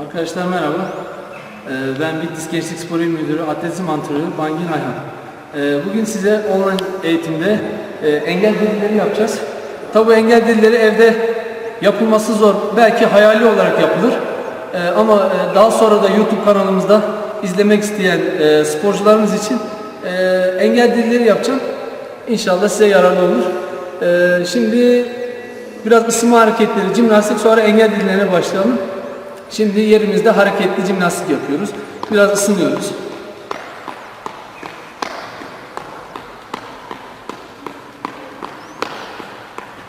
Arkadaşlar merhaba. Ee, Ben Bitlis Gençlik Spor İl Müdürü Atletizm Antrenörü Bangin Ayhan. Ee, Bugün size online eğitimde e, engel delileri yapacağız. Tabi engel delileri evde yapılması zor. Belki hayali olarak yapılır. Ee, Ama e, daha sonra da YouTube kanalımızda izlemek isteyen e, sporcularımız için engel delileri yapacağım. İnşallah size yararlı olur. Şimdi biraz ısınma hareketleri, jimnastik sonra engel delilerine başlayalım. Şimdi yerimizde hareketli jimnastik yapıyoruz. Biraz ısınıyoruz.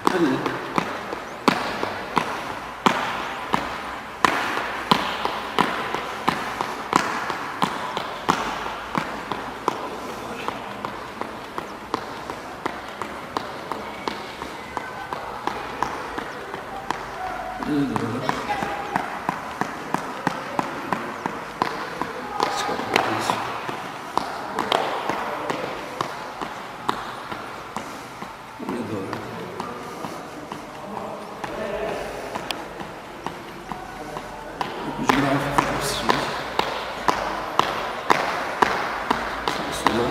Hadi. İyi doğru. Çıkartıyoruz. İyi doğru. Ucunu hafif bastırıyoruz. Sağa sola.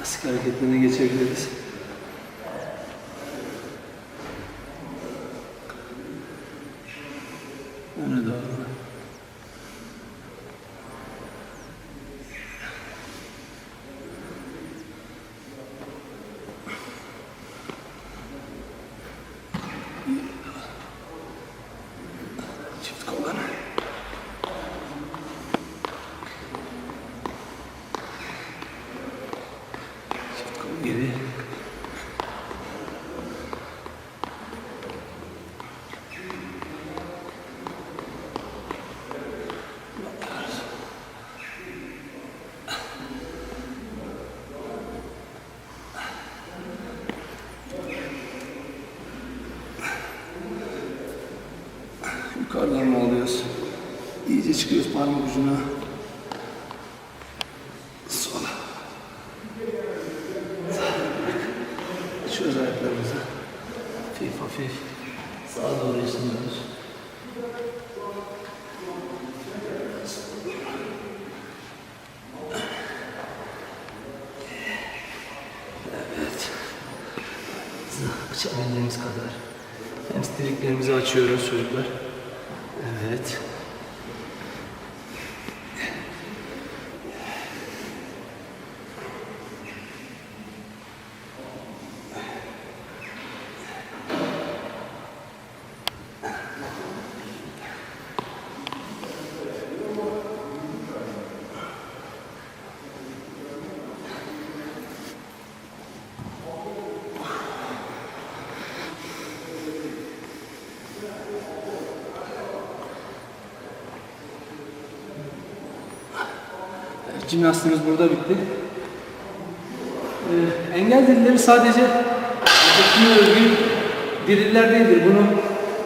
Nasıl hareketlerine geçebiliriz? Çıkıyoruz parmak ucuna. Sola. Açıyoruz ayaklarımızı. Hafif hafif. Sağa doğru ısınıyoruz. Evet. Açabildiğimiz kadar. Hamstringlerimizi açıyoruz çocuklar. Evet. Jimnastiğimiz burada bitti. Ee, engel dirileri sadece tekniğe özgü diriller değildir. Bunu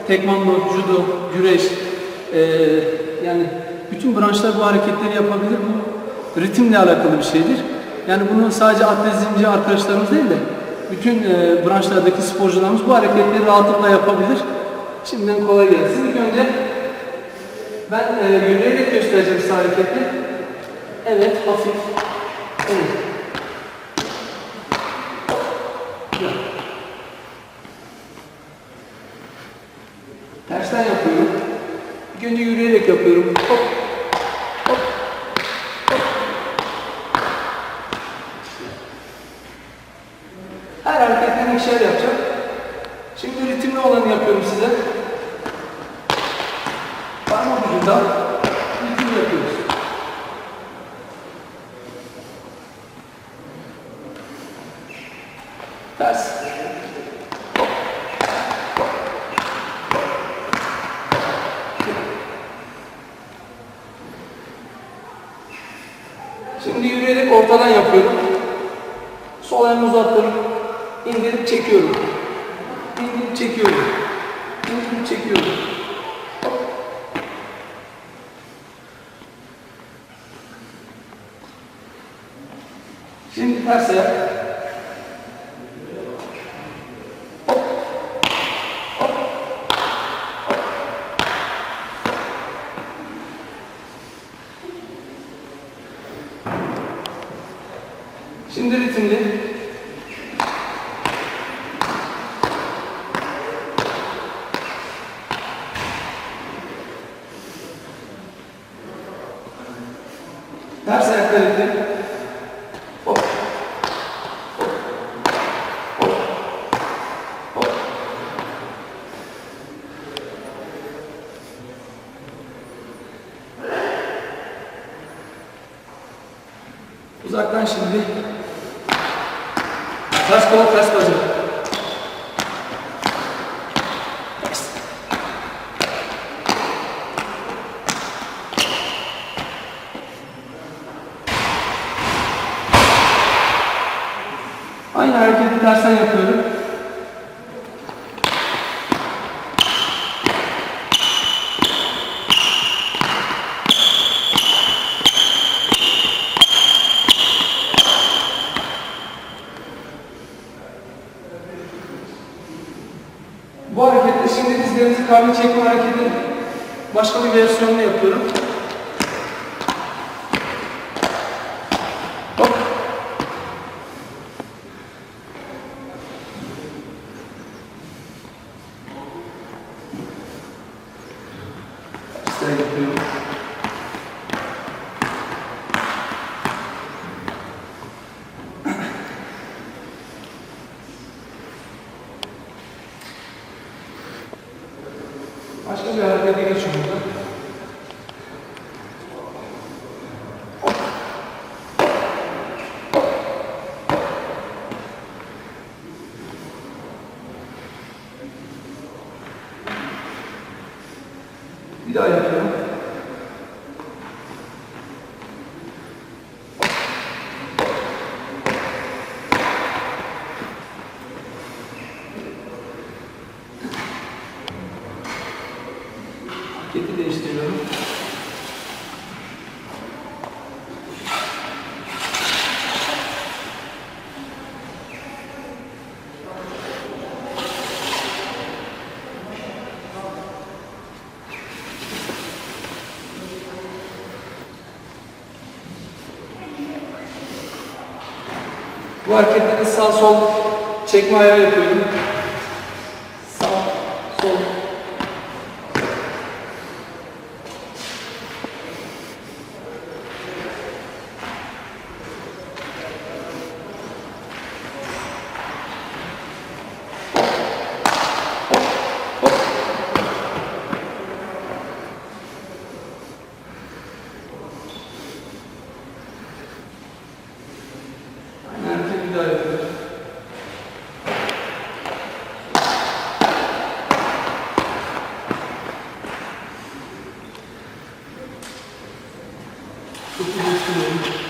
tekvando, judo, güreş, ee, yani bütün branşlar bu hareketleri yapabilir. Bu ritimle alakalı bir şeydir. Yani bunu sadece atletizmci arkadaşlarımız değil de bütün e, branşlardaki sporcularımız bu hareketleri rahatlıkla yapabilir. Şimdiden kolay gelsin. İlk önce ben e, yürüyerek göstereceğim size hareketi. Evet, hafif. Evet. Ya. Tersten yapıyorum. İlk önce yürüyerek yapıyorum. Hop. Hop. Her hareketten ikişer yapacağım. Şimdi ritimli olanı yapıyorum size. Parmak ucunda ritim yapıyoruz. Ters. Şimdi yürüyerek ortadan yapıyorum. Sol elimi uzattım. İndirip çekiyorum. İndirip çekiyorum. İndirip çekiyorum. Hop. Ters ayak. Şimdi ritimli. Ters ayakta ritim. Uzaktan şimdi. Ters kol, ters bacak. Ters. Aynı hareketi tersten yapıyorum. Bu harekette şimdi dizlerinizi karnı çekme hareketi başka bir versiyonunu yapıyorum. Hop. Tersten yapıyorum. Başka bir harekete geçiyorum burada. Bir daha yapıyorum. Hareketi değiştiriyorum. Bu harekette de sağ sol çekme ayağı yapıyorum. Sağ, sol, Aynı hareketi bir daha yapıyorum. Topu geçiriyorum.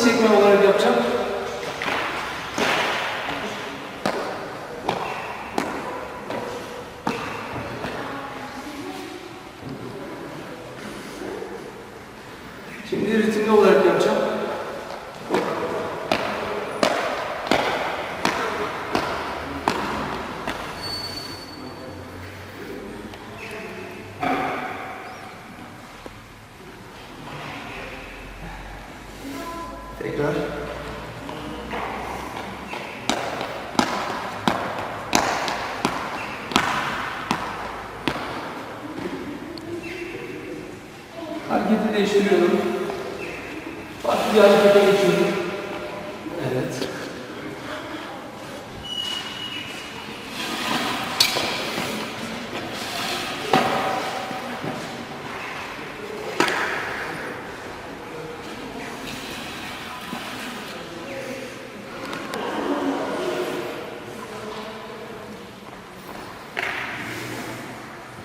Ortadan diz çekme olarak yapacağım. Şimdi ritimli olarak yapacağım. Tekrar. Hareketi değiştiriyorum. Farklı bir harekete geçiyorum. Evet.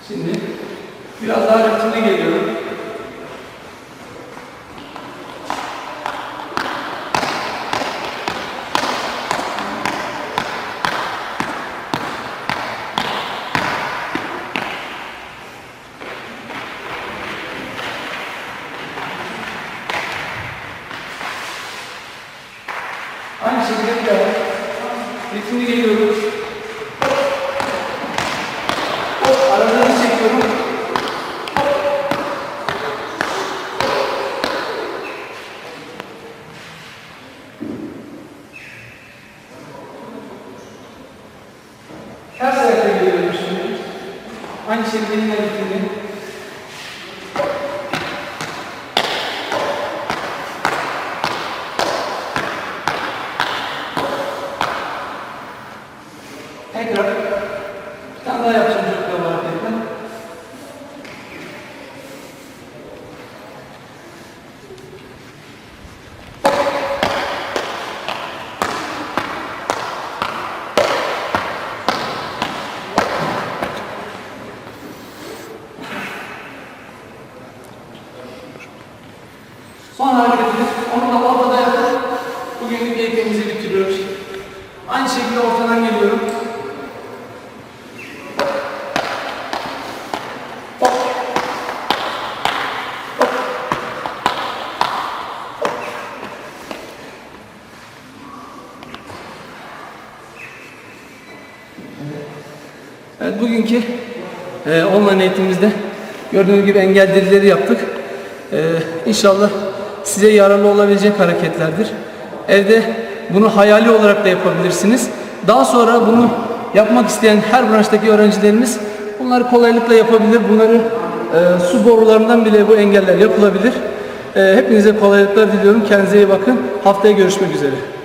Şimdi biraz daha ritimli geliyorum. Şimdi geliyorum. Hop, aralarını çekiyorum. Ters ayakta geliyorum şimdi. Aynı şeyi benim hareketimde. Tekrar bir tane daha yapacağım çocuklar bu hareketle. Son hareketimiz, onu da ortada yapıp bugünlük eğitimimizi bitiriyoruz. Aynı şekilde ortadan geliyorum. Hop. Hop. Evet, bugünkü e, online eğitimimizde gördüğünüz gibi engel dilileri yaptık. E, inşallah size yararlı olabilecek hareketlerdir. Evde bunu hayali olarak da yapabilirsiniz. Daha sonra bunu yapmak isteyen her branştaki öğrencilerimiz bunları kolaylıkla yapabilir. Bunları e, su borularından bile bu engeller yapılabilir. E, hepinize kolaylıklar diliyorum. Kendinize iyi bakın. Haftaya görüşmek üzere.